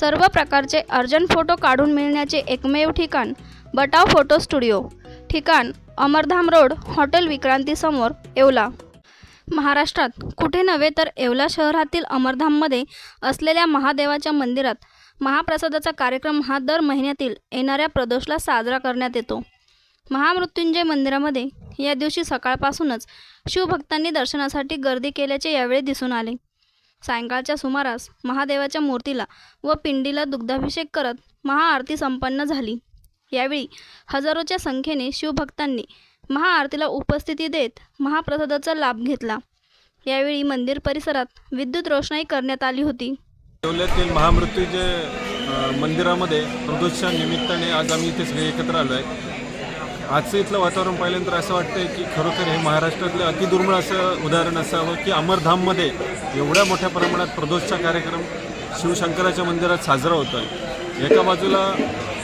सर्व प्रकारचे urgent photo काढून मिळण्याचे एकमेव ठिकाण बटाव फोटो स्टुडिओ. ठिकाण अमरधाम रोड हॉटेल विक्रांतीसमोर येवला. महाराष्ट्रात कुठे नव्हे तर येवला शहरातील अमरधाममध्ये असलेल्या महादेवाच्या मंदिरात महाप्रसादाचा कार्यक्रम हा दर महिन्यातील येणाऱ्या प्रदोषला साजरा करण्यात येतो. महामृत्युंजय मंदिरामध्ये या दिवशी सकाळपासूनच शिवभक्तांनी दर्शनासाठी गर्दी केल्याचे यावेळी दिसून आले. सायंकाळच्या सुमारास महादेवाच्या मूर्तीला व पिंडीला दुग्धाभिषेक करत महाआरती संपन्न झाली. यावेळी हजारोच्या संख्येने शिवभक्तांनी महाआरतीला उपस्थिती देत महाप्रसादाचा लाभ घेतला. यावेळी मंदिर परिसरात विद्युत रोषणाई करण्यात आली होती. येवल्यातील महामृत्यूचे मंदिरामध्ये प्रदोषच्या निमित्ताने आज आम्ही इथे सगळे एकत्र आलो आहे आजचं इथलं वातावरण पाहिल्यानंतर असं वाटतंय की खरोखर हे महाराष्ट्रातलं अतिदुर्मिळ असं उदाहरण असावं की अमरधाममध्ये एवढ्या मोठ्या प्रमाणात प्रदोषचा कार्यक्रम शिवशंकराच्या मंदिरात साजरा होतो आहे एका बाजूला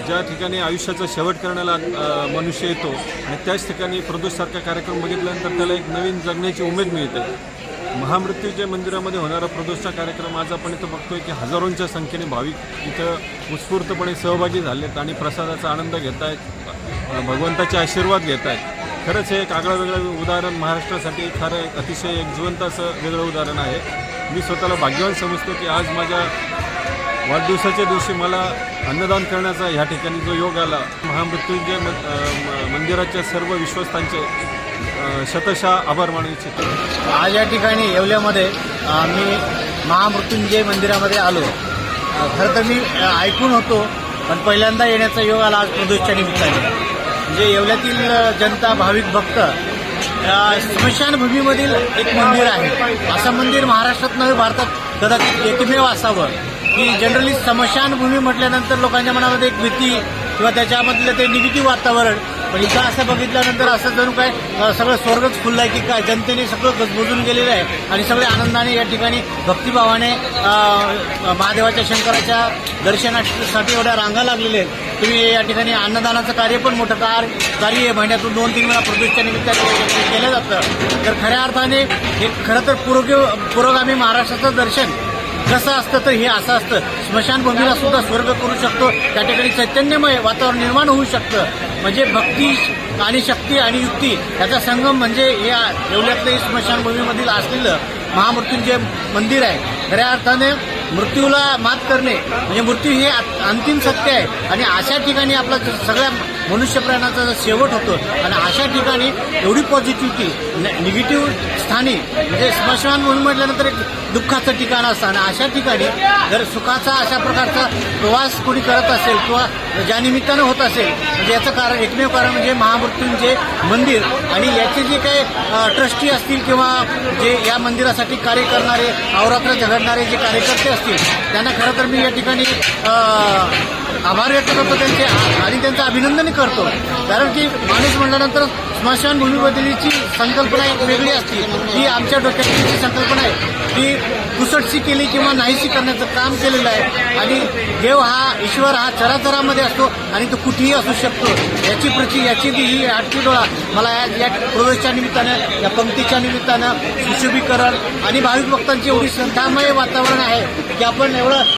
ज्या ठिकाणी आयुष्याचा शेवट करण्याला मनुष्य येतो आणि त्याच ठिकाणी प्रदोषसारखा कार्यक्रम बघितल्यानंतर त्याला एक नवीन जगण्याची उमेद मिळते. महामृत्यूच्या मंदिरामध्ये होणारा प्रदोषचा कार्यक्रम आज आपण इथं बघतोय की हजारोंच्या संख्येने भाविक इथं उत्स्फूर्तपणे सहभागी झालेत आणि प्रसादाचा आनंद घेत आहेत भगवंताचे आशीर्वाद घेत आहेत खरंच हे एक आगळं वेगळं उदाहरण महाराष्ट्रासाठी खरं एक अतिशय एक जिवंत असं वेगळं उदाहरण आहे. मी स्वतःला भाग्यवान समजतो की आज माझ्या वाढदिवसाच्या दिवशी मला अन्नदान करण्याचा ह्या ठिकाणी जो योग आला महामृत्युंजय म- मंदिराच्या सर्व विश्वस्तांचे शतशा आभार मानू इच्छितो. आज या ठिकाणी येवल्यामध्ये मी महामृत्युंजय मंदिरामध्ये आलो. खरं तर मी ऐकून होतो पण पहिल्यांदा येण्याचा योग आला आज प्रदोषच्या निमित्ताने. जे येवल्यातील जनता भाविक भक्त स्मशानभूमीमधील एक मंदिर आहे. असं मंदिर महाराष्ट्रात नव्हे भारतात कदाचित एकमेव असावं. की जनरली स्मशानभूमी म्हटल्यानंतर लोकांच्या मनामध्ये एक भीती किंवा त्याच्यामधलं ते निगेटिव्ह वातावरण पण इथं असं बघितल्यानंतर असं जणू काय सगळं स्वर्गच खुललं आहे की काय जनतेने सगळं गजबजून गेलेलं आहे. आणि सगळे आनंदाने या ठिकाणी भक्तिभावाने महादेवाच्या शंकराच्या दर्शनासाठी एवढ्या रांगा लागलेल्या आहेत. तुम्ही या ठिकाणी अन्नदानाचं कार्य पण मोठं कार कार्य आहे. महिन्यातून दोन तीन वेळा प्रदूषच्या निमित्ताने केलं जातं. तर खऱ्या अर्थाने हे खरं तर पुरोगे पुरोगामी महाराष्ट्राचं दर्शन कसं असतं तर हे असं असतं. स्मशानभूमीला सुद्धा स्वर्ग करू शकतो. त्या ठिकाणी चैतन्यमय वातावरण निर्माण होऊ शकतं. म्हणजे भक्ती आणि शक्ती आणि युक्ती याचा संगम म्हणजे या येवल्यातलं स्मशानभूमीमधील असलेलं महामृत्यूंचे मंदिर आहे खऱ्या अर्थाने मृत्यूला मात करणे म्हणजे मृत्यू हे आ- अंतिम सत्य आहे. आणि अशा ठिकाणी आपला सगळ्या मनुष्यप्राणाचा शेवट होतो आणि अशा ठिकाणी एवढी पॉझिटिव्हिटी निगेटिव्ह स्थानी म्हणजे स्मशानभूमी म्हटल्यानंतर एक दुःखाचं ठिकाण असतं. आणि अशा ठिकाणी जर सुखाचा अशा प्रकारचा प्रवास कोणी करत असेल किंवा ज्या निमित्तानं होत असेल म्हणजे याचं कारण एकमेव कारण म्हणजे महामृत्यूंचे मंदिर आणि याचे जे काही ट्रस्टी असतील किंवा जे या मंदिरासाठी कार्य करणारे अवरात्र झगडणारे जे कार्यकर्ते असतील त्यांना खरं तर मी या ठिकाणी आभार व्यक्त करतो त्यांचे आणि त्यांचं अभिनंदन करतो. कारण की माणूस म्हटल्यानंतर स्मशानभूमीबद्दलची संकल्पना एक वेगळी असते. ही आमच्या डोक्यात जी संकल्पना आहे. ती पुसटशी केली किंवा नाहीशी करण्याचं काम केलेलं आहे. आणि देव हा ईश्वर हा चराचरामध्ये असतो आणि तो कुठेही असू शकतो. याची प्रती याची ती ही आठवी डोळा मला या या प्रवेशच्या निमित्तानं या पंक्तीच्या निमित्तानं सुशोभीकरण आणि भाविक भक्तांची एवढी श्रद्धामय वातावरण आहे की आपण एवढं